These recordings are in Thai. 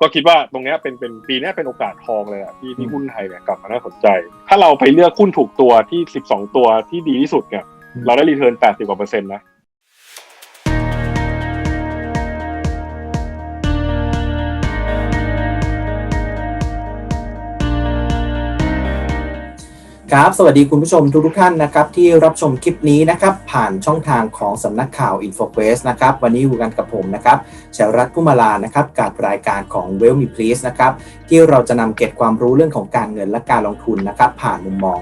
ก็คิดว่าตรงเนี้ยเป็นเป็นปีเนี้ยเป็นโอกาสทองเลยอะที่ที่หุ้นไทยเนี่ยกลับมาน่าสนใจ ถ้าเราไปเลือกหุ้นถูกตัวที่ 12 ตัวที่ดีที่สุดเนี่ยอืมเราได้รีเทิร์น 80กว่าเปอร์เซ็นต์นะ ครับ สวัสดีคุณผู้ชมทุกทุกท่านนะครับที่รับชมคลิปนี้นะครับผ่านช่องทางของสำนักข่าว InfoQuest นะครับวันนี้อยู่กันกับผมนะครับชยรัตน์ผู้มาลานะครับกับรายการของ w e l l Me Please นะครับที่เราจะนำเก็บความรู้เรื่องของการเงินและการลงทุนนะครับผ่านมุมมอง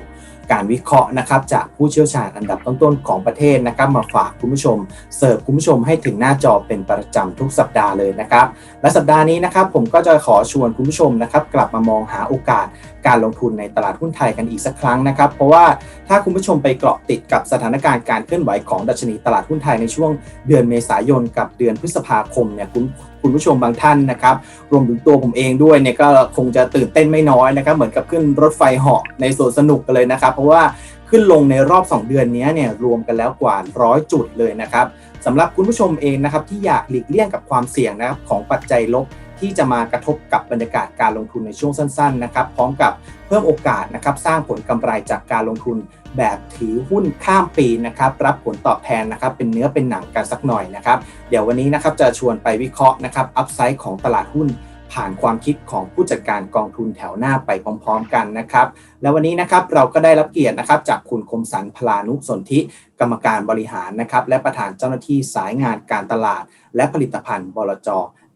การวิเคราะห์นะครับจากผู้เชี่ยวชาญอันดับต้นๆของประเทศนะครับมาฝากคุณผู้ชม เสิร์ฟคุณผู้ชมให้ถึงหน้าจอเป็นประจำทุกสัปดาห์เลยนะครับ และสัปดาห์นี้นะครับผมก็จะขอชวนคุณผู้ชมนะครับกลับมามองหาโอกาส การลงทุนในตลาดหุ้นไทยกันอีกสักครั้งนะครับ เพราะว่าถ้าคุณผู้ชมไปเกาะติดกับสถานการณ์การเคลื่อนไหวของดัชนีตลาดหุ้นไทยในช่วงเดือนเมษายนกับเดือนพฤษภาคมเนี่ยคุณคุณผู้ชมบางท่านนะครับ รวมถึงตัวผมเองด้วยเนี่ยก็คงจะตื่นเต้นไม่น้อยนะครับ เหมือนกับขึ้นรถไฟเหาะในสวนสนุกกันเลยนะครับ เพราะว่าขึ้นลงในรอบ 2 เดือนนี้เนี่ยรวมกันแล้วกว่าร้อยจุดเลยนะครับสำหรับคุณผู้ชมเองนะครับที่อยากหลีกเลี่ยงกับความเสี่ยงนะครับของปัจจัยลบ ที่จะมากระทบกับบรรยากาศการลงทุนในช่วงสั้นๆนะครับพร้อมกับเพิ่มโอกาสนะครับสร้างผลกำไรจากการลงทุนแบบถือหุ้นข้ามปีนะครับรับผลตอบแทนนะครับเป็นเนื้อเป็นหนังกันสักหน่อยนะครับเดี๋ยววันนี้นะครับจะชวนไปวิเคราะห์นะครับอัพไซด์ของตลาดหุ้นผ่านความคิดของผู้จัดการกองทุนแถวหน้าไปพร้อมๆกันนะครับ แล้ววันนี้นะครับเราก็ได้รับเกียรตินะครับจากคุณคมสันพลานุสนธิกรรมการบริหารนะครับและประธานเจ้าหน้าที่สายงานการตลาด และผลิตภัณฑ์บลจ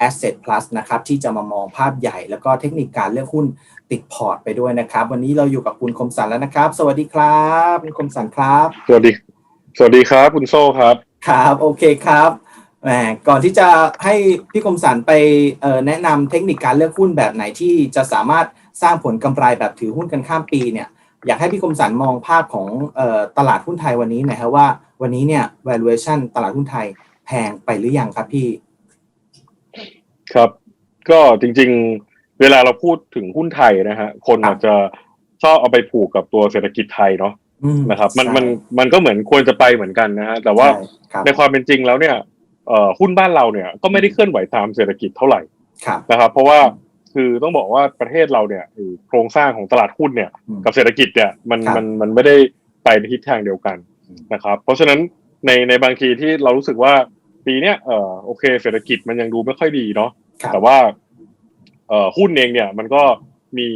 Asset Plus นะครับที่จะมามองภาพใหญ่แล้วก็เทคนิคการเลือกหุ้นติดพอร์ตไปด้วยนะครับ วันนี้เราอยู่กับคุณคมสันแล้วนะครับ สวัสดีครับคุณคมสันครับ สวัสดี สวัสดีครับคุณโซ่ครับ ครับ โอเคครับแหมก่อนที่จะให้พี่คมสันไปเอ่อแนะนำเทคนิคการเลือกหุ้นแบบไหนที่จะสามารถสร้างผลกำไรแบบถือหุ้นกันข้ามปีเนี่ยอยากให้พี่คมสันมองภาพของเอ่อตลาดหุ้นไทยวันนี้หน่อยครับว่า วันนี้เนี่ย valuation ตลาดหุ้นไทยแพงไปหรือยังครับพี่ ครับ ก็จริง ๆ เวลาเราพูดถึงหุ้นไทยนะฮะคนครับอาจจะชอบเอาไปผูกกับตัวเศรษฐกิจไทยเนาะอืมนะครับ มันใช่มันมันก็เหมือนควรจะไปเหมือนกันนะฮะแต่ว่าใช่ครับในความเป็นจริงแล้วเนี่ยเอ่อหุ้นบ้านเราเนี่ยก็ไม่ได้เคลื่อนไหวตามเศรษฐกิจเท่าไหร่ครับนะครับ เพราะว่าคือต้องบอกว่าประเทศเราเนี่ยไอ้โครงสร้างของตลาดหุ้นเนี่ยอืมกับเศรษฐกิจเนี่ยมันครับมันมันไม่ได้ไปในทิศทางเดียวกันอืมนะครับ เพราะฉะนั้นในในบางทีที่เรารู้สึกว่า ปีเนี้ยเออโอเค เศรษฐกิจมันยังดูไม่ค่อยดีเนาะครับแต่ว่าเอ่อหุ้นเองเนี่ย มันก็มี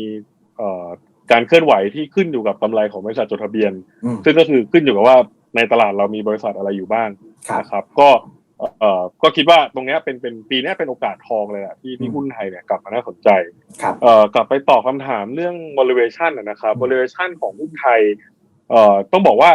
เอ่อการเคลื่อนไหวที่ขึ้นอยู่กับกำไรของบริษัทจดทะเบียนอืมซึ่งก็คือขึ้นอยู่กับว่าในตลาดเรามีบริษัทอะไรอยู่บ้างครับนะครับ ก็เอ่อก็คิดว่าตรงเนี้ยเป็นเป็นปีเนี้ยเป็นโอกาสทองเลยอะที่ที่อืมหุ้นไทยเนี่ยกลับมาน่าสนใจครับเอ่อกลับไปตอบคำถามเรื่อง valuation นะนะครับอืม valuation ของหุ้นไทยเอ่อต้องบอกว่า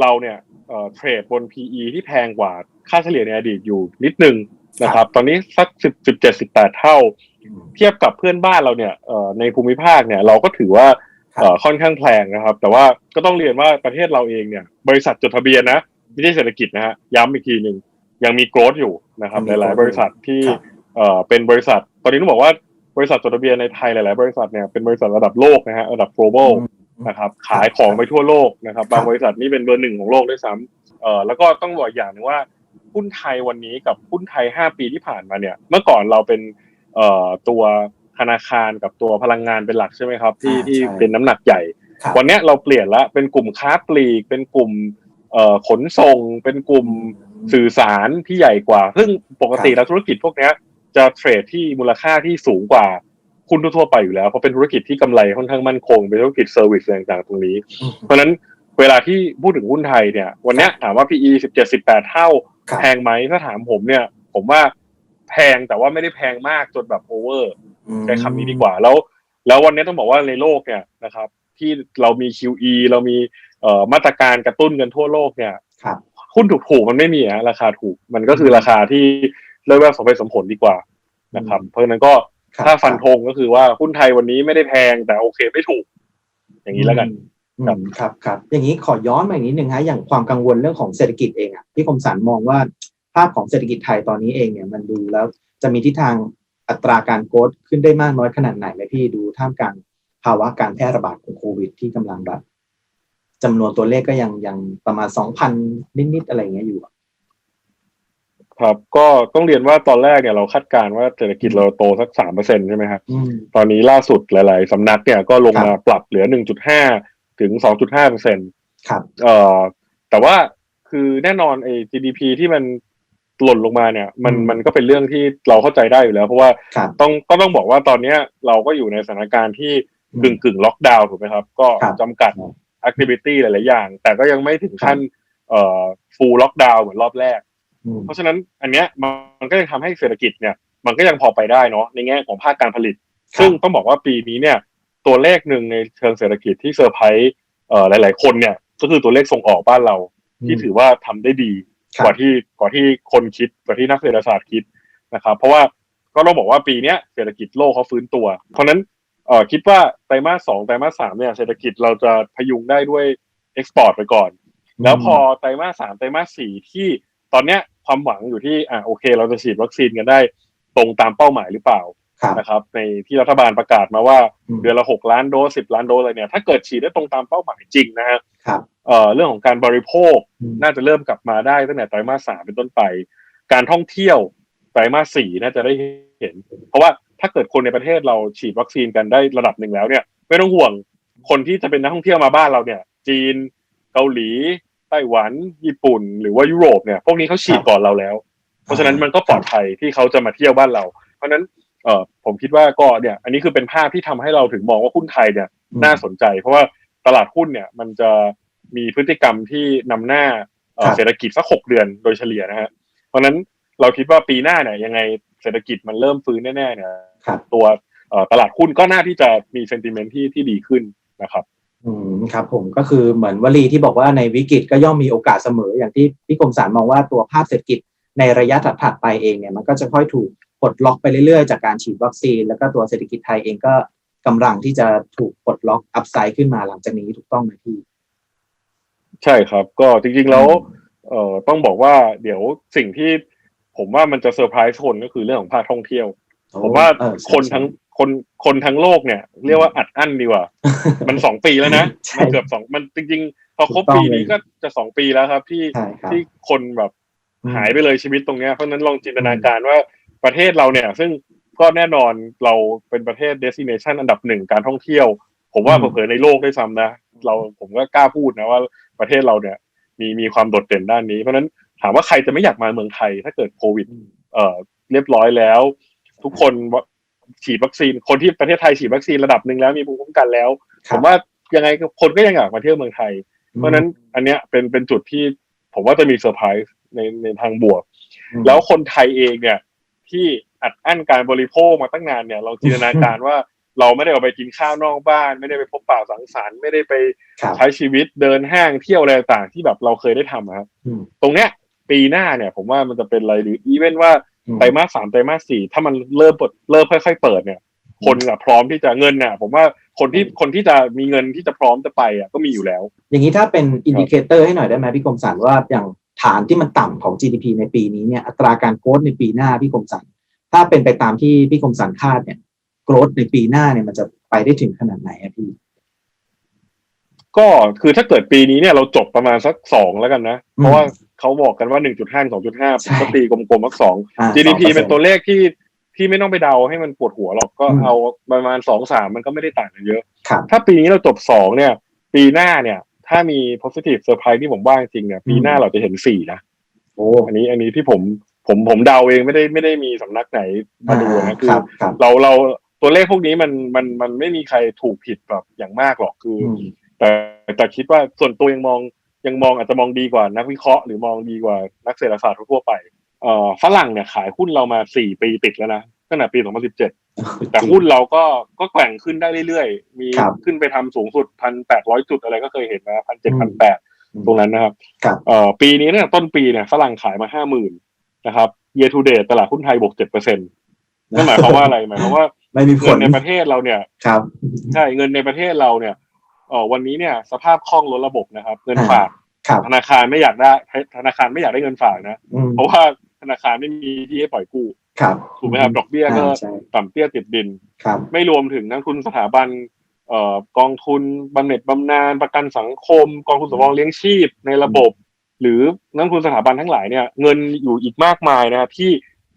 เราเนี่ยเอ่อเทรดบน PE ที่แพงกว่าค่าเฉลี่ยในอดีตอยู่นิดนึงนะครับ ตอนนี้สักสิบสิบเจ็ดสิบแปดเท่าอืมเทียบกับเพื่อนบ้านเราเนี่ยเอ่อในภูมิภาคเนี่ยเราก็ถือว่าครับเอ่อค่อนข้างแพงนะครับ แต่ว่าก็ต้องเรียนว่าประเทศเราเองเนี่ย บริษัทจดทะเบียนนะไม่ใช่เศรษฐกิจนะฮะย้ำอีกทีหนึ่งยังมีโกรธอยู่นะครับยังมีหลาย growth ๆบริษัทที่ครับเอ่อเป็นบริษัท ตอนนี้ต้องบอกว่าบริษัทจดทะเบียนในไทยหลาย ๆ บริษัทเนี่ยเป็นบริษัทระดับโลกนะฮะระดับ global อืม นะครับ ขายของไปทั่วโลกนะครับครับ บางบริษัทนี่เป็นเบอร์หนึ่งของโลกด้วยซ้ำเอ่อแล้วก็ต้องบอกอย่างหนึงว่าหุ้นไทยวันนี้กับหุ้นไทย5ปีที่ผ่านมาเนี่ย เมื่อก่อนเราเป็นเอ่อตัวธนาคารกับตัวพลังงานเป็นหลักใช่ไหมครับ ที่อ่าที่ใช่เป็นน้ำหนักใหญ่ครับวันเนี้ยเราเปลี่ยนละเป็นกลุ่มค้าปลีก เป็นกลุ่มเอ่อขนส่ง เป็นกลุ่มสื่อสารที่ใหญ่กว่า ซึ่งปกติแล้วธุรกิจพวกเนี้ยจะเทรดที่มูลค่าที่สูงกว่า หุ้นทั่วๆไปอยู่แล้วเพราะเป็นธุรกิจที่กำไรค่อนข้างมั่นคงเป็นธุรกิจเซอร์วิสอะไรต่างๆตรงนี้อืมเพราะฉะนั้นเวลาที่พูดถึงหุ้นไทยเนี่ย วันเนี้ยถามว่า PE สิบเจ็ดสิบแปดเท่าครับแพงไหมถ้าถามผมเนี่ย ผมว่าแพงแต่ว่าไม่ได้แพงมากจนแบบโอเวอร์ใช้คำนี้ดีกว่าแล้ว แล้ววันนี้ต้องบอกว่าในโลกเนี่ยนะครับ ที่เรามี QE เรามีเอ่อมาตรการกระตุ้นกันทั่วโลกเนี่ยครับหุ้นถูกๆมันไม่มีอะราคาถูกมันก็คือราคาที่เรียกว่าสมเหตุสมผลดีกว่านะครับ เพราะฉะนั้นก็ครับ ถ้าฟันธงก็คือว่าหุ้นไทยวันนี้ไม่ได้แพงแต่โอเคไม่ถูก อย่างนี้แล้วกันอืมครับครับครับอย่างนี้ขอย้อนมาอีกนิดนึงฮะอย่างความกังวลเรื่องของเศรษฐกิจเองอะพี่คมสันมองว่าภาพของเศรษฐกิจไทยตอนนี้เองเนี่ยมันดูแล้วจะมีทิศทางอัตราการโกรธขึ้นได้มากน้อยขนาดไหนไหมพี่ดูท่ามกลางภาวะการแพร่ระบาดของโควิด ที่กำลังแบบจำนวนตัวเลขก็ยังยังประมาณสองพันนิดๆอะไรอย่างเงี้ยอยู่อะ ครับก็ต้องเรียนว่าตอนแรกเนี่ยเราคาดการณ์ว่าเศรษฐกิจเราโตสักสามเปอร์เซ็นใช่ไหมครับอืมตอนนี้ล่าสุดหลาย ๆสำนักเนี่ยก็ลงครับมาปรับเหลือหนึ่งจุดห้าถึงสองจุดห้าเปอร์เซ็นครับเอ่อแต่ว่าคือแน่นอนไอ้ GDP ที่มันหล่นลงมาเนี่ย มันอืมมันก็เป็นเรื่องที่เราเข้าใจได้อยู่แล้ว เพราะว่าครับต้องก็ต้องบอกว่าตอนเนี้ยเราก็อยู่ในสถานการณ์ที่อืมกึ่งกึ่งล็อกดาวน์ถูกไหมครับ ก็ครับจำกัดครับ activity หลาย ๆ อย่าง แต่ก็ยังไม่ถึงขั้นเอ่อ full lockdown เหมือนรอบแรกอืม เพราะฉะนั้นอันเนี้ยมันมันก็ยังทำให้เศรษฐกิจเนี่ย มันก็ยังพอไปได้เนาะในแง่ของภาคการผลิต ซึ่งต้องบอกว่าปีนี้เนี่ย ตัวเลขหนึ่งในเชิงเศรษฐกิจที่เซอร์ไพรส์เอ่อหลาย ๆ คนเนี่ย ก็คือตัวเลขส่งออกบ้านเรา ที่ถือว่าทำได้ดีครับกว่าที่กว่าที่คนคิดกว่าที่นักเศรษฐศาสตร์คิดนะครับ เพราะว่าก็ต้องบอกว่าปีเนี้ยเศรษฐกิจโลกเขาฟื้นตัว เพราะฉะนั้นเอ่อคิดว่าไตรมาสสองไตรมาสสามเนี่ยเศรษฐกิจเราจะพยุงได้ด้วยเอ็กซ์พอร์ตไปก่อน แล้วพอไตรมาสสามไตรมาสสี่ที่ ตอนเนี้ยความหวังอยู่ที่อ่าโอเค เราจะฉีดวัคซีนกันได้ตรงตามเป้าหมายหรือเปล่าครับนะครับ ในที่รัฐบาลประกาศมาว่าอืมเดือนละหกล้านโดสสิบล้านโดสอะไรเนี่ยถ้าเกิดฉีดได้ตรงตามเป้าหมายจริงนะฮะครับเอ่อเรื่องของการบริโภคอืมน่าจะเริ่มกลับมาได้ตั้งแต่ไตรมาสสามเป็นต้นไป การท่องเที่ยวไตรมาสสี่น่าจะได้เห็น เพราะว่าถ้าเกิดคนในประเทศเราฉีดวัคซีนกันได้ระดับหนึ่งแล้วเนี่ย ไม่ต้องห่วงคนที่จะเป็นนักท่องเที่ยวมาบ้านเราเนี่ย จีนเกาหลี ไต้หวัน ญี่ปุ่น หรือว่ายุโรปเนี่ย พวกนี้เขาฉีดก่อนเราแล้ว เพราะฉะนั้นมันก็ปลอดภัยที่เขาจะมาเที่ยวบ้านเรา เพราะฉะนั้นเออผมคิดว่าก็เนี่ย อันนี้คือเป็นภาพที่ทำให้เราถึงมองว่าหุ้นไทยเนี่ยอืมน่าสนใจ เพราะว่าตลาดหุ้นเนี่ย มันจะมีพฤติกรรมที่นำหน้าเอ่อครับเศรษฐกิจสักหกเดือนโดยเฉลี่ยนะฮะเพราะฉะนั้นเราคิดว่าปีหน้าเนี่ยยังไงเศรษฐกิจมันเริ่มฟื้นแน่ๆเนี่ยครับตัวเอ่อตลาดหุ้นก็น่าที่จะมีเซนติเมนต์ที่ที่ดีขึ้นนะครับ อืมครับผมก็คือเหมือนวลีที่บอกว่าในวิกฤตก็ย่อมมีโอกาสเสมอ อย่างที่พี่กรมสารมองว่าตัวภาพเศรษฐกิจในระยะถัดๆไปเองเนี่ยมันก็จะค่อยถูกปลดล็อกไปเรื่อยๆ จากการฉีดวัคซีน แล้วก็ตัวเศรษฐกิจไทยเองก็กำลังที่จะถูกปลดล็อกอัพไซด์ขึ้นมาหลังจากนี้ถูกต้องไหมพี่ใช่ครับ ก็จริงๆแล้วเอ่อต้องบอกว่าเดี๋ยวสิ่งที่ผมว่ามันจะเซอร์ไพรส์คนก็คือเรื่องของภาคท่องเที่ยว ผมว่าเออใช่คนทั้ง คนคนทั้งโลกเนี่ย เรียกว่าอัดอั้นดีกว่า มันสองปีแล้วนะใช่มันเกือบสองมันจริง ๆ พอครบถูกต้องปีนี้ก็จะสองปีแล้วครับ ที่ใช่ครับที่คนแบบอืมหายไปเลยชีวิตตรงเนี้ยเพราะฉะนั้นลองจินตนาการว่าประเทศเราเนี่ย ซึ่งก็แน่นอนเราเป็นประเทศ destination อันดับหนึ่งการท่องเที่ยว ผมว่าอืมเผลอๆในโลกด้วยซ้ำนะเราผมก็กล้าพูดนะว่าประเทศเราเนี่ย มีมีความโดดเด่นด้านนี้เพราะฉะนั้นถามว่าใครจะไม่อยากมาเมืองไทย ถ้าเกิดโควิด เอ่อเรียบร้อยแล้ว ทุกคนว่า ฉีดวัคซีนคนที่ประเทศไทยฉีดวัคซีนระดับหนึ่งแล้วมีภูมิคุ้มกันแล้วคผรับมว่ายังไงก็คนก็ยังอยากมาเที่ยวเมืองไทย เพราะฉะนั้นอันเนี้ยเป็นเป็นจุดที่ผมว่าจะมีเซอร์ไพรส์ในในทางบวกอืมแล้วคนไทยเองเนี่ย ที่อัดอั้นการบริโภคมาตั้งนานเนี่ย เราจินตนาการว่าเราไม่ได้ออกไปกินข้าวนอกบ้าน ไม่ได้ไปพบปะสังสรรค์ไม่ได้ไปครับใช้ชีวิตเดินห้างเที่ยวอะไรต่างๆที่แบบเราเคยได้ทำอะครับอืมตรงเนี้ยปีหน้าเนี่ย ผมว่ามันจะเป็นอะไรหรืออีเวนว่าอืม ไตรมาสสามไตรมาสสี่ถ้ามันเริ่มเปิดเริ่มค่อยๆเปิดเนี่ย คนอะพร้อมที่จะเงินน่ะผมว่าคนที่คนที่จะมีเงินที่จะพร้อมจะไปอะก็มีอยู่แล้ว อย่างนี้ถ้าเป็นอินดิเคเตอร์ให้หน่อยได้ไหมพี่กรมสารว่าอย่างฐานที่มันต่ำของ GDP ในปีนี้เนี่ยอัตราการโกรธในปีหน้าพี่กรมสารถ้าเป็นไปตามที่พี่กรมสารคาดเนี่ยโกรธในปีหน้าเนี่ยมันจะไปได้ถึงขนาดไหนอะพี่ก็คือถ้าเกิดปีนี้เนี่ยเราจบประมาณสักสองแล้วกันนะอืมเพราะว่า เขาบอกกันว่าหนึ่งจุดห้าสองจุดห้าใช่ก็ตีกลมๆสักสองอ่า GDP 2%เป็นตัวเลขที่ที่ไม่ต้องไปเดาให้มันปวดหัวหรอกก็อืมเอาประมาณสองสามมันก็ไม่ได้ต่างกันเยอะครับถ้าปีนี้เราจบสองเนี่ย ปีหน้าเนี่ย ถ้ามี positive surprise ที่ผมว่าจริงๆเนี่ยปีหน้าอืมเราจะเห็นสี่นะโอ้อันนี้อันนี้ที่ผมผมผมเดาเองไม่ได้ไม่ได้มีสำนักไหนมาดูนะคือครับครับเราเราตัวเลขพวกนี้มันมันมันไม่มีใครถูกผิดแบบอย่างมากหรอกคือออืมแต่แต่คิดว่าส่วนตัวยังมอง ยังมองอาจจะมองดีกว่านักวิเคราะห์หรือมองดีกว่านักเศรษฐศาสตร์ทั่วๆไปเอ่อฝรั่งเนี่ยขายหุ้นเรามาสี่ปีติดแล้วนะตั้งแต่ปี 2017 แต่หุ้นเราก็ก็แกว่งขึ้นได้เรื่อยๆ มีครับขึ้นไปทำสูงสุดพันแปดร้อยจุดอะไรก็เคยเห็นนะพันเจ็ดพันแปดอืมตรงนั้นนะครับครับเอ่อปีนี้เนี่ยต้นปีเนี่ยฝรั่งขายมาห้าหมื่นนะครับ year to date ตลาดหุ้นไทยบวกเจ็ดเปอร์เซ็นต์นั่นหมายความว่าอะไรหมายความว่าไม่มีผเงิลนในประเทศเราเนี่ยครับใช่เงินในประเทศเราเนี่ย เอ่อวันนี้เนี่ยสภาพคล่องล้นระบบนะครับเงินอ่าฝากครับธนาคารไม่อยากได้ธนาคารไม่อยากได้เงินฝากนะอืมเพราะว่าธนาคารไม่มีที่ให้ปล่อยกู้ครับถูกไหมครับดอกเบี้ยก็อ่าใช่ต่ำเตี้ยติดดินครับไม่รวมถึงนักทุนสถาบันเอ่อกองทุนบำเหน็จบำนาญประกันสังคม กองทุนสำรองเลี้ยงชีพในระบบ หรือนักลงทุนสถาบันทั้งหลายเนี่ย เงินอยู่อีกมากมายนะครับที่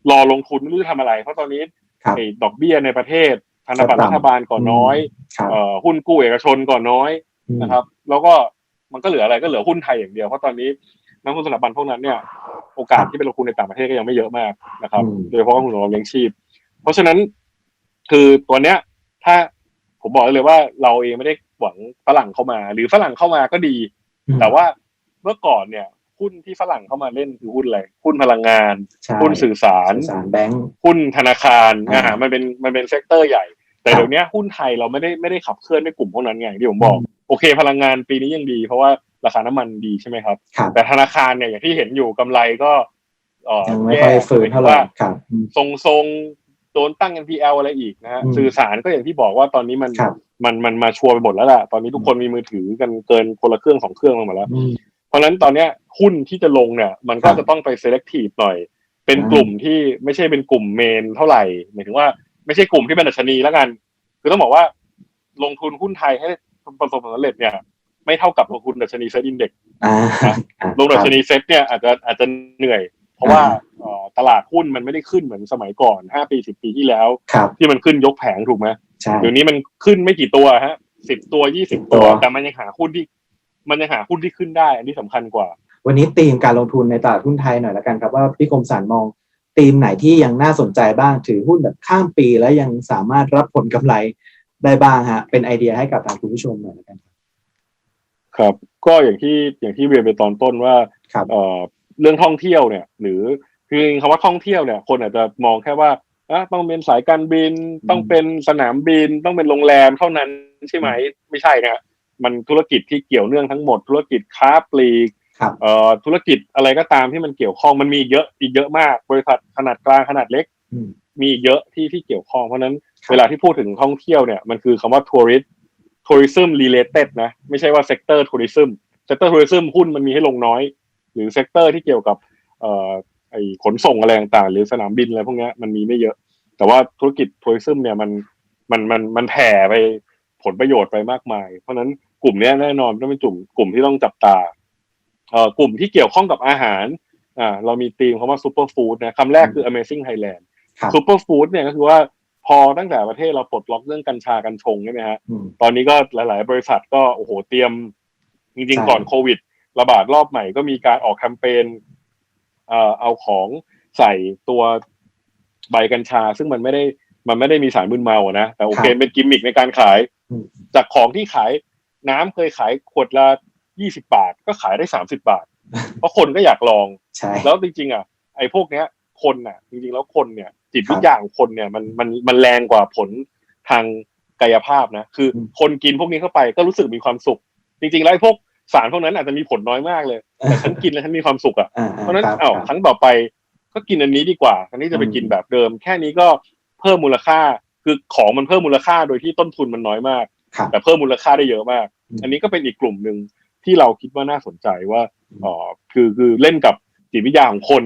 รอลงทุนไม่รู้จะทำอะไร เพราะตอนนี้ครับไอ้ดอกเบี้ยในประเทศ พันธบัตรก็ต่ำรัฐบาลก่อนน้อยครับเอ่อหุ้นกู้เอกชนก่อนน้อยอืมนะครับ แล้วก็มันก็เหลืออะไรก็เหลือหุ้นไทยอย่างเดียวเพราะตอนนี้นักลงทุนสถาบันพวกนั้นเนี่ยโอกาสที่ไปลงทุนในต่างประเทศก็ยังไม่เยอะมากนะครับอืมโดยเฉพาะกองทุนสำรองเลี้ยงชีพ เพราะฉะนั้นคือตัวเนี้ย ถ้าผมบอกเลยว่าเราเองไม่ได้หวังฝรั่งเข้ามา หรือฝรั่งเข้ามาก็ดีอืมแต่ว่าเมื่อก่อนเนี่ยหุ้นที่ฝรั่งเข้ามาเล่นคือหุ้นอะไรหุ้นพลังงานใช่หุ้นสื่อสารสื่อสารแบงก์หุ้นธนาคารอ่าอ่ามันเป็นมันเป็นเซกเตอร์ใหญ่ แต่ครับเดี๋ยวนี้หุ้นไทยเราไม่ได้ไม่ได้ขับเคลื่อนด้วยกลุ่มพวกนั้นไงที่ผมบอกอืมโอเค พลังงานปีนี้ยังดี เพราะว่าราคาน้ำมันดีใช่ไหมครับครับแต่ธนาคารเนี่ยอย่างที่เห็นอยู่กำไรก็เอ่อยังไม่ค่อยแย่ฟื้นเท่าไหร่ครับอืมทรงทรงๆโดนตั้ง NPL อะไรอีกนะฮะอืมสื่อสารก็อย่างที่บอกว่าตอนนี้มันครับมันมันมาชัวร์ไปหมดแล้วล่ะ ตอนนี้ทุกคนมีมือถือกันเกินคนละเครื่องสองเครื่องลงมาแล้วอืมเพราะฉะนั้นตอนเนี้ยหุ้นที่จะลงเนี่ย มันก็ครับจะต้องไป selective หน่อย เป็นอ่ากลุ่มที่ไม่ใช่เป็นกลุ่มเมนเท่าไหร่หมายถึงว่า ไม่ใช่กลุ่มที่เป็นดัชนีแล้วกัน คือต้องบอกว่า ลงทุนหุ้นไทยให้ประสบผลสำเร็จเนี่ย ไม่เท่ากับลงทุนดัชนีเซ็ตอินเด็กอ่าครับอ่าลงดัชนีเซ็ตเนี่ยอาจจะอาจจะเหนื่อย เพราะว่าอ่าเอ่อตลาดหุ้นมันไม่ได้ขึ้นเหมือนสมัยก่อนห้าปีสิบปีที่แล้วครับที่มันขึ้นยกแผงถูกไหมใช่เดี๋ยวนี้มันขึ้นไม่กี่ตัวฮะสิบตัวยี่สิบตัตัววแต่มันยังหาหุ้นที่ มันยังหาหุ้นที่ขึ้นได้ อันนี้สำคัญกว่า วันนี้ธีมการลงทุนในตลาดหุ้นไทยหน่อยละกันครับว่าพี่คมสารมอง ธีมไหนที่ยังน่าสนใจบ้างถือหุ้นแบบข้ามปีแล้วยังสามารถรับผลกำไรได้บ้างฮะ เป็นไอเดียให้กับทางคุณผู้ชมหน่อยละกันครับครับ ก็อย่างที่อย่างที่เรียนไปตอนต้นว่าครับเอ่อเรื่องท่องเที่ยวเนี่ย หรือคือคำว่าท่องเที่ยวเนี่ย คนอาจจะมองแค่ว่าอะต้องเป็นสายการบิน ต้องเป็นสนามบิน ต้องเป็นโรงแรมเท่านั้นใช่ไหม ไม่ใช่นะฮะมันธุรกิจที่เกี่ยวเนื่องทั้งหมด ธุรกิจค้าปลีกครับเอ่อ ธุรกิจอะไรก็ตามที่มันเกี่ยวข้องมันมีอีกเยอะอีกเยอะมาก บริษัทขนาดกลางขนาดเล็กอืมมีอีกเยอะที่ที่เกี่ยวข้องเพราะฉะนั้นครับเวลาที่พูดถึงท่องเที่ยวเนี่ยมันคือคำว่า tourist tourism related นะไม่ใช่ว่า sector tourism sector tourism หุ้นมันมีให้ลงน้อย หรือ sector ที่เกี่ยวกับเอ่อไอขนส่งอะไรต่างๆหรือสนามบินอะไรพวกเนี้ยมันมีไม่เยอะ แต่ว่าธุรกิจ tourism เนี่ยมันมันมันมันแผ่ไปผลประโยชน์ไปมากมาย เพราะฉะนั้นกลุ่มเนี้ยแน่นอนต้องเป็นกลุ่มกลุ่มที่ต้องจับตาเอ่อ กลุ่มที่เกี่ยวข้องกับอาหารอ่าเรามีธีมคำว่า super food นะคำแรกคือ amazing Thailand ครับซูเปอร์ฟู้ดเนี่ยก็คือว่าพอตั้งแต่ประเทศเราปลดล็อกเรื่องกัญชากัญชงใช่ไหมฮะอืมตอนนี้ก็หลาย ๆ บริษัทก็โอ้โหเตรียม จริงใช่ๆก่อนโควิด ระบาดรอบใหม่ก็มีการออกแคมเปญเอ่อเอาของใส่ตัวใบกัญชา ซึ่งมันไม่ได้มันไม่ได้มีสารมึนเมาอะนะแต่โอเคเป็นกิมมิคในการขายอืมจากของที่ขายน้ำเคยขายขวดละ ยี่สิบาทก็ขายได้สามสิบาท เพราะคนก็อยากลองใช่แล้วจริงๆอะไอ้พวกเนี้ย คนน่ะ จริงๆแล้วคนเนี่ย จิตครับวิญญาณของคนเนี่ยมันมันมันแรงกว่าผลทางกายภาพนะ คืออมคนกินพวกนี้เข้าไปก็รู้สึกมีความสุข จริงๆแล้วไอ้พวกสารพวกนั้นอาจจะมีผลน้อยมากเลย แต่ฉันกินแล้วฉันมีความสุขอะอ่าเพราะฉะนั้นครับอ้าวครับครั้งต่อไปก็กินอันนี้ดีกว่าอันนี้จะไปอืมกินแบบเดิม แค่นี้ก็เพิ่มมูลค่า คือของมันเพิ่มมูลค่าโดยที่ต้นทุนมันน้อยมากครับแต่เพิ่มมูลค่าได้เยอะมากอืมอันนี้ก็เป็นอีกกลุ่มหนึ่ง ที่เราคิดว่าน่าสนใจว่าเอ๋อคือคือเล่นกับจิตวิทยาของคน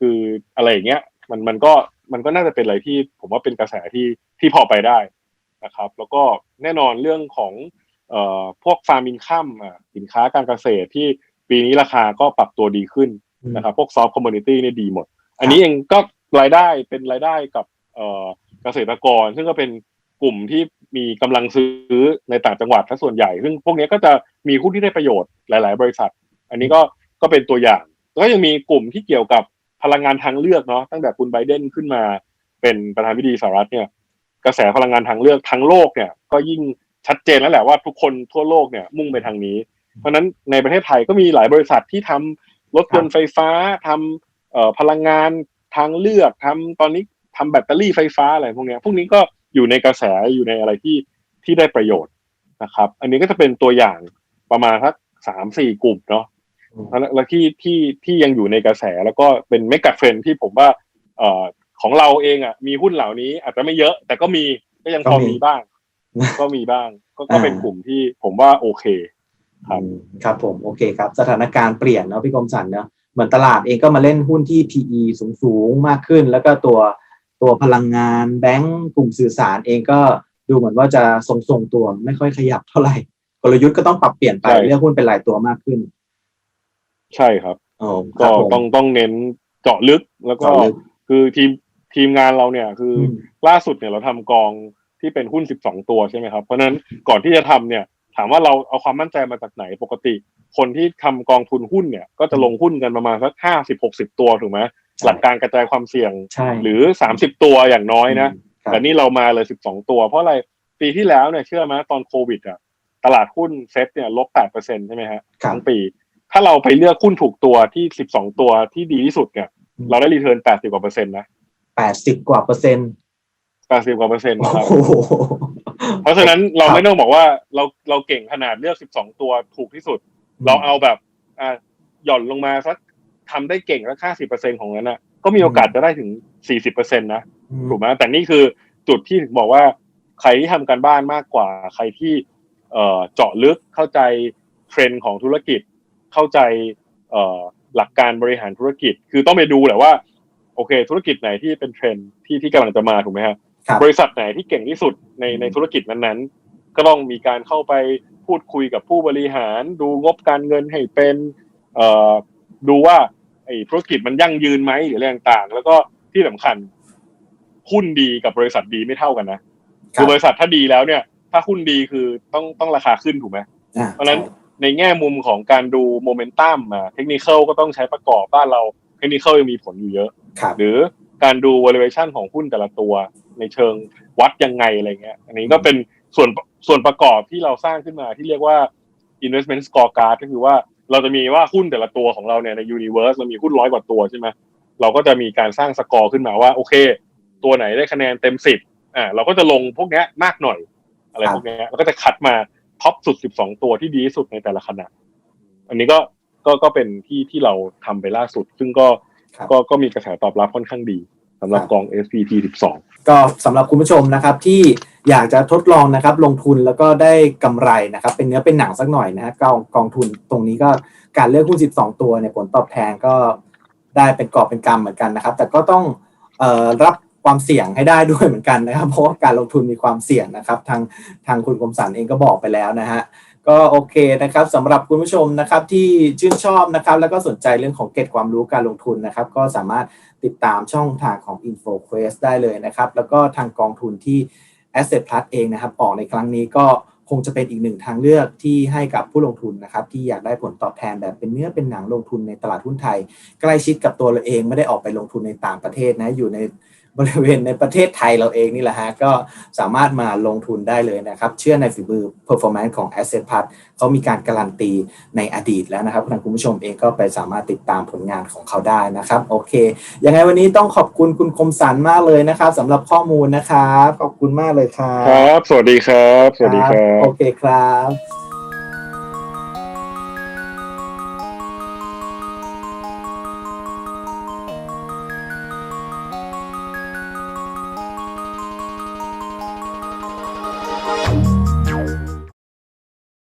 คืออะไรอย่างเงี้ย มันมันก็มันก็น่าจะเป็นอะไรที่ผมว่าเป็นกระแสที่ที่พอไปได้นะครับ แล้วก็แน่นอนเรื่องของเอ่อพวกฟาร์มินคัมอะสินค้าการเกษตรที่ปีนี้ราคาก็ปรับตัวดีขึ้นอืมนะครับ พวกซอฟต์คอมมูนิตี้นี่ดีหมด อันนี้เองก็รายได้เป็นรายได้กับเอ่อเกษตรกร ซึ่งก็เป็นกลุ่มที่ มีกำลังซื้อในต่างจังหวัดถ้าส่วนใหญ่ ซึ่งพวกนี้ก็จะมีหุ้นที่ได้ประโยชน์หลาย ๆ บริษัท อันนี้ก็ก็เป็นตัวอย่างแล้วก็ยังมีกลุ่มที่เกี่ยวกับพลังงานทางเลือกเนาะตั้งแต่คุณไบเดนขึ้นมาเป็นประธานาธิบดีสหรัฐเนี่ย กระแสพลังงานทางเลือกทั้งโลกเนี่ย ก็ยิ่งชัดเจนแล้วแหละว่าทุกคนทั่วโลกเนี่ยมุ่งไปทางนี้ เพราะฉะนั้นในประเทศไทยก็มีหลายบริษัทที่ทำรถยนต์ไฟฟ้าทำเอ่อพลังงานทางเลือกทำตอนนี้ทำแบตเตอรี่ไฟฟ้าอะไรพวกนี้พวกนี้ก็ อยู่ในกระแสอยู่ในอะไรที่ที่ได้ประโยชน์นะครับ อันนี้ก็จะเป็นตัวอย่างประมาณสักสามสี่กลุ่มเนาะอืมแล้วแล้วที่ที่ที่ยังอยู่ในกระแสแล้วก็เป็นเมกะเทรนที่ผมว่าเอ่อของเราเองอะมีหุ้นเหล่านี้อาจจะไม่เยอะ แต่ก็มีก็ยังพอก็มีมีบ้าง ก็มีบ้าง ก็ก็เป็นอ่ากลุ่มที่ผมว่าโอเค ครับอืมครับผมโอเคครับ สถานการณ์เปลี่ยนเนาะพี่คมสันเนาะเหมือนตลาดเองก็มาเล่นหุ้นที่ PE สูงสูงๆมากขึ้น แล้วก็ตัว ตัวพลังงานแบงก์กลุ่มสื่อสารเองก็ดูเหมือนว่าจะทรงๆตัวไม่ค่อยขยับเท่าไหร่กลยุทธ์ก็ต้องปรับเปลี่ยนไปใช่เลือกหุ้นเป็นรายตัวมากขึ้น ใช่ครับโอ้คก็รับผมต้องต้องเน้นเจาะลึกแล้วก็เจาะลึกคือทีมทีมงานเราเนี่ยคืออมล่าสุดเนี่ยเราทำกองที่เป็นหุ้น 12 ตัวใช่ไหมครับ เพราะฉะนั้นก่อนที่จะทำเนี่ย ถามว่าเราเอาความมั่นใจมาจากไหนปกติ คนที่ทำกองทุนหุ้นเนี่ย ก็จะลงหุ้นกันประมาณสักห้าสิบหกสิบตัวถูกไหม หลักการกระจายความเสี่ยงใช่หรือสามสิบตัวอย่างน้อยนะครับแต่นี่เรามาเลยสิบสองตัว เพราะอะไรปีที่แล้วเนี่ยเชื่อไหมตอนโควิดอะตลาดหุ้นเซ็ตเนี่ยลบแปดเปอร์เซ็นใช่ไหมฮะครับทั้งปี ถ้าเราไปเลือกหุ้นถูกตัวที่สิบสองตัวที่ดีที่สุดเนี่ยอืมเราได้รีเทิร์นแปดสิบกว่าเปอร์เซ็นต์นะแปดสิบกว่าเปอร์เซ็นต์แปดสิบกว่าเปอร์เซ็นต์นะครับโอ้โหเพราะฉะนั้นเราครับไม่ต้องบอกว่าเราเราเก่งขนาดเลือกสิบสองตัวถูกที่สุด เราเอาแบบอ่าหย่อนลงมาสัก ทำได้เก่งสักห้าสิบเปอร์เซ็นของนั้นนะก็มีโอกาสจะได้ถึงสี่สิบเปอร์เซ็นต์นะอืมถูกไหมแต่นี่คือจุดที่ถึงบอกว่า ใครที่ทำการบ้านมากกว่า ใครที่เอ่อเจาะลึกเข้าใจเทรนด์ของธุรกิจ เข้าใจเอ่อหลักการบริหารธุรกิจ คือต้องไปดูแหละว่า โอเค ธุรกิจไหนที่เป็นเทรนด์ที่ที่กำลังจะมาถูกไหมครับครับบริษัทไหนที่เก่งที่สุดในในธุรกิจนั้นๆ ก็ต้องมีการเข้าไปพูดคุยกับผู้บริหาร ดูงบการเงินให้เป็นเอ่อดูว่า ไอ้ธุรกิจมันยั่งยืนไหมหรืออะไรต่างๆ แล้วก็ที่สำคัญหุ้นดีกับบริษัทดีไม่เท่ากันนะคือบริษัทถ้าดีแล้วเนี่ย ถ้าหุ้นดีคือต้องต้องราคาขึ้นถูกไหมอ่เพราะฉะนั้นในแง่มุมของการดูโมเมนตัมมาเทคนิคก็ต้องใช้ประกอบบ้านเราเทคนิคยังมีผลอยู่เยอะครับหรือการดู valuation ของหุ้นแต่ละตัว ในเชิงวัดยังไงอะไรเงี้ย อันนี้ก็เป็นส่วนส่วนประกอบที่เราสร้างขึ้นมาที่เรียกว่า investment scorecard ก็คือว่า เราจะมีว่าหุ้นแต่ละตัวของเราเนี่ยใน universe เรามีหุ้นร้อยกว่าตัวใช่ไหมเราก็จะมีการสร้างสกอร์ขึ้นมาว่าโอเค ตัวไหนได้คะแนนเต็มสิบอ่าเราก็จะลงพวกนี้มากหน่อย อะไรพวกนี้ยแล้วก็จะคัดมาท็อปสุด12ตัวที่ดีที่สุดในแต่ละขณะ อันนี้ก็ก็ก็เป็นที่ที่เราทำไปล่าสุด ซึ่งก็ก็ก็มีกระแสตอบรับค่อนข้างดี สำหรับครับกอง SPT 12 ก็สำหรับคุณผู้ชมนะครับที่อยากจะทดลองนะครับลงทุนแล้วก็ได้กำไรนะครับ เป็นเนื้อเป็นหนังสักหน่อยนะฮะกองกองทุนตรงนี้ก็การเลือกหุ้น 12 ตัวเนี่ยผลตอบแทนก็ได้เป็นกอบเป็นกำเหมือนกันนะครับ แต่ก็ต้องเอ่อรับความเสี่ยงให้ได้ด้วยเหมือนกันนะครับ เพราะว่าการลงทุนมีความเสี่ยงนะครับ ทางทางคุณคมสันเองก็บอกไปแล้วนะฮะ ก็โอเคนะครับสำหรับคุณผู้ชมนะครับที่ชื่นชอบนะครับ แล้วก็สนใจเรื่องของเกร็ดความรู้การลงทุนนะครับ ก็สามารถติดตามช่องทางของ InfoQuest ได้เลยนะครับ แล้วก็ทางกองทุนที่ Asset Plus เองนะครับ ออกในครั้งนี้ก็คงจะเป็นอีกหนึ่งทางเลือกที่ให้กับผู้ลงทุนนะครับ ที่อยากได้ผลตอบแทนแบบเป็นเนื้อเป็นหนังลงทุนในตลาดหุ้นไทย ใกล้ชิดกับตัวเราเองไม่ได้ออกไปลงทุนในต่างประเทศนะอยู่ใน บริเวณในประเทศไทยเราเองนี่แหละฮะก็สามารถมาลงทุนได้เลยนะครับ เชื่อในฝีมือ performance ของ Asset Plus เขามีการการันตีในอดีตแล้วนะครับทางคุณผู้ชมเองก็ไปสามารถติดตามผลงานของเขาได้นะครับ โอเค ยังไงวันนี้ต้องขอบคุณคุณคมสันมากเลยนะครับสำหรับข้อมูลนะครับ ขอบคุณมากเลยครับ ครับ สวัสดีครับ สวัสดีครับ โอเคครับ